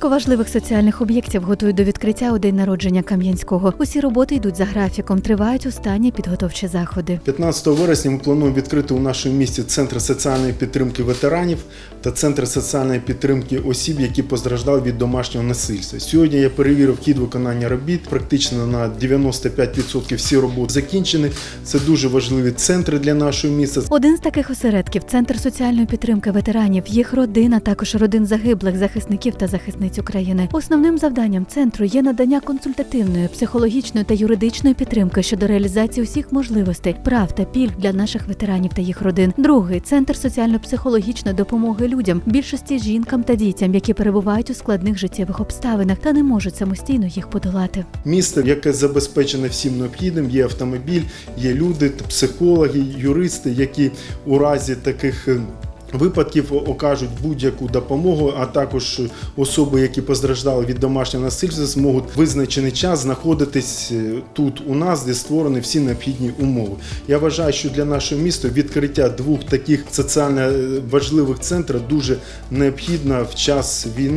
Низку важливих соціальних об'єктів готують до відкриття у день народження Кам'янського. Усі роботи йдуть за графіком, тривають останні підготовчі заходи. 15 вересня ми плануємо відкрити у нашому місті центр соціальної підтримки ветеранів та центр соціальної підтримки осіб, які постраждали від домашнього насильства. Сьогодні я перевірив хід виконання робіт. Практично на 95% всі роботи закінчені. Це дуже важливі центри для нашого міста. Один з таких осередків центр соціальної підтримки ветеранів, їх родин, а також родин загиблих захисників та захисниць України. Основним завданням центру є надання консультативної, психологічної та юридичної підтримки щодо реалізації усіх можливостей, прав та пільг для наших ветеранів та їх родин. Другий центр соціально-психологічної допомоги людям, більшості жінкам та дітям, які перебувають у складних життєвих обставинах та не можуть самостійно їх подолати. Місто, яке забезпечене всім необхідним, є автомобіль, є люди, психологи, юристи, які у разі таких. Випадків окажуть будь-яку допомогу, а також особи, які постраждали від домашнього насильства, зможуть визначений час знаходитись е, тут у нас, де створені всі необхідні умови. Я вважаю, що для нашого міста відкриття двох таких соціально е, важливих центрів дуже необхідно в час війни.